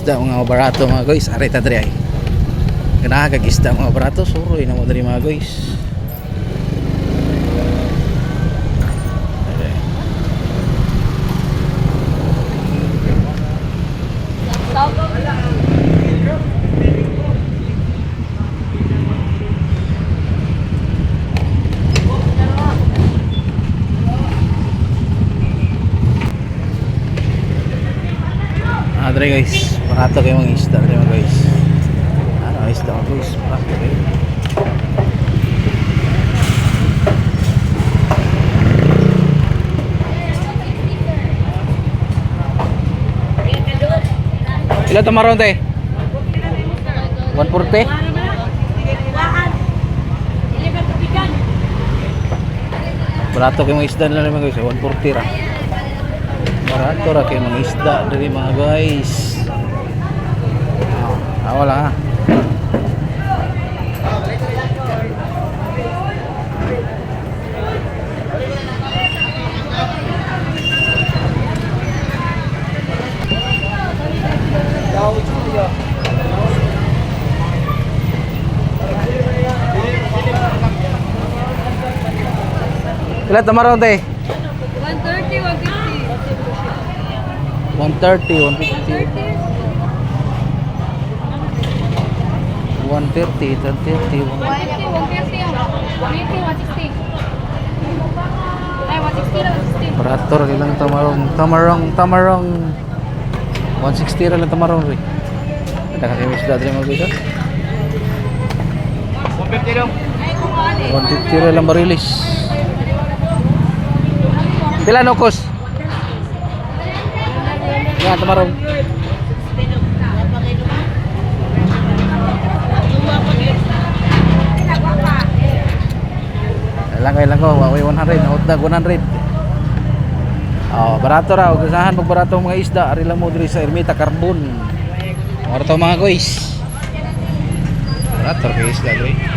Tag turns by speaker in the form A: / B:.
A: isda mga barato mga guys. Ari ta diri ay. Ganaha kag isda mga barato suroy na mo diri mga guys. Ah, dre guys. Barato kayo mga isda dre mga guys. Ano isda mga guys? Barato kayo. Ilan tamaron te? 140? Barato kayo mga isda nila mga guys. 140 ra. Barato ra kayo mga isda diri mga guys. Ah, wala ha. Ilan tamaron te?
B: 130, 150.
A: 130, 150. 130, 130,
B: 150, 150, 150, 160. Ay, 160 lang, 160.
A: Barato ra ilang tamarong, tamarong, tamarong 160 ra lang tamarong ri. Ada kasi may isda diri mga guys. ah. 150 ra lang marilis. Pila no kos? Yan tamarong. Lang kay lang ko, wawi 100, naut na 100. Oh, barato ra, ug usahan pag barato mga isda, ari lang mo diri sa Ermita Carbon. Ora to mga guys. Barato kay isda diri.